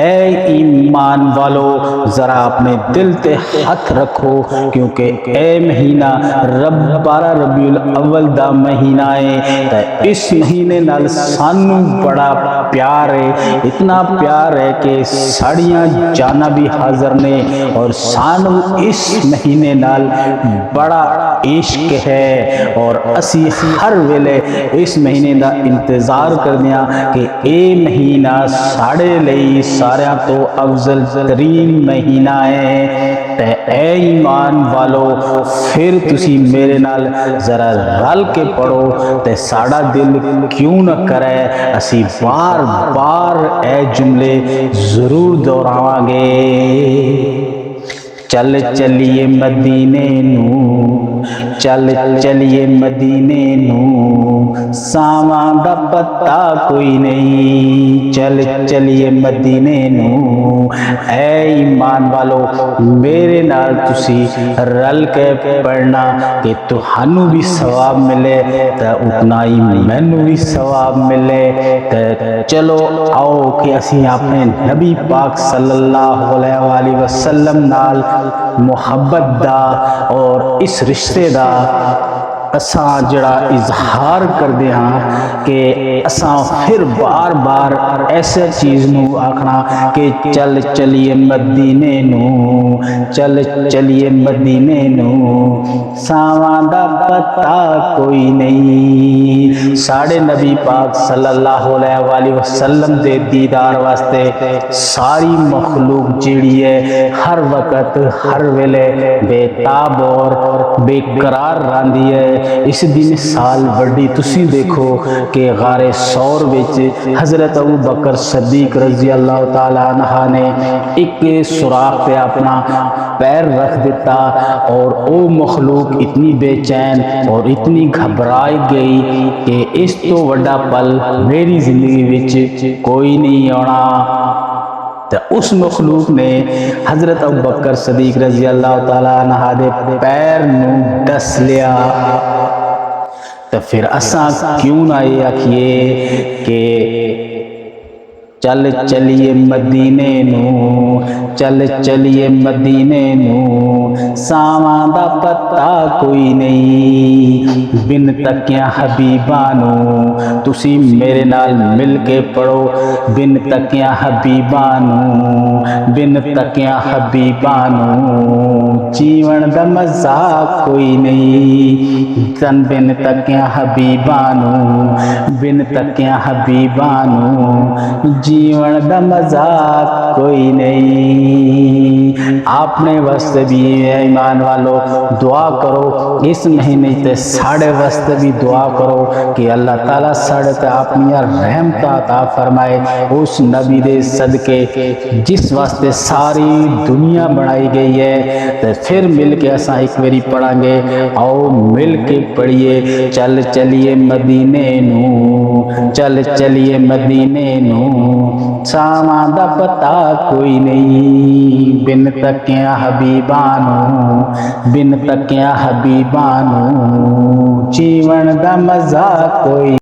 اے ایمان والو، ذرا اپنے دل تے ہاتھ رکھو، کیونکہ اے مہینہ رب بارہ ربیع الاول دا مہینہ ہے۔ تے اس مہینے نال سانو بڑا پیار ہے۔ اتنا پیار ہے کہ ساڑیاں جانا بھی حاضر نے، اور سانو اس مہینے نال بڑا عشق ہے۔ اور اسی ہر ویلے اس مہینے دا انتظار کردیاں کہ اے مہینہ ساڑے لئی ساریاں تو افضل ترین مہینہ ہے۔ تے اے ایمان والو، پھر تسی میرے نال ذرا رل کے پڑھو تے ساڑا دل کیوں نہ کرے۔ اسی بار بار اے جملے ضرور دہراواں گے۔ چل چلیے مدینے نو، چل چلیے مدینے نو۔ ساواں دا پتہ کوئی نہیں۔ چل چلیے مدینے نو۔ اے ایمان والو، میرے نال تسی رل کے پڑھنا کہ تہانوں بھی ثواب ملے، تے اتنا ہی مینوں بھی ثواب ملے۔ تے چلو آؤ کہ اسی اپنے نبی پاک صلی اللہ علیہ وآلہ وسلم نال محبت دا اور اس رشتے دا اساں جڑا اظہار کر دے ہاں کہ اساں پھر بار بار ایسے چیز نو آکھنا کہ چل چلیے مدینے نو، چل چلیے مدینے نو، ساواں دا پتہ کوئی نہیں۔ ساڑے نبی پاک صلی اللہ علیہ وآلہ وسلم دے دیدار واسطے ساری مخلوق جیڑی ہے، ہر وقت، ہر ویلے بے تاب اور بے قرار راندی ہے۔ اس دی مثال بڑی تسی دیکھو کہ غار سور وچ حضرت ابو بکر صدیق رضی اللہ تعالی عنہ نے ایک سوراخ پہ اپنا پیر رکھ دیتا اور او مخلوق اتنی بے چین اور اتنی گھبرائی گئی کہ اس تو وڈا پل میری زندگی وچ کوئی نہیں آنا۔ تو اس مخلوق نے حضرت ابکر بکر صدیق رضی اللہ تعالیٰ عنہ دے پیر نو ڈس لیا۔ تو پھر اساں کیوں نہ یہ آکھیے کہ چل چلیے مدینے نو، چل چلیے مدینے نو۔ ساواں دا پتہ کوئی نہیں۔ بن تکیاں حبیبانو، تسی میرے نال مل کے پڑھو۔ بن تکیاں حبیبانو، بن تکیاں حبیبانو۔ جیون دا مزہ کوئی نہیں۔ تن بن تکیاں حبیبانو، بن تکیاں حبیبانو، جیون دا مزاق کوئی نہیں۔ آپ نے بھی ایمان والو، دعا کرو۔ اس مہینے تے ساڑے واسطے بھی دعا کرو کہ اللہ تعالیٰ ساڑے تے اپنی رحمت عطا فرمائے۔ اس نبی دے صدقے جس واسطے ساری دنیا بنائی گئی ہے، تے پھر مل کے اساں ایک ویری پڑھیں گے۔ آؤ مل کے پڑھیے چل چلیے مدینے نو چل چلیے مدینے نو ساواں دا پتا کوئی نہیں بن تکیاں حبیبانو بن تکیاں حبیبانو جیون دا مزہ کوئی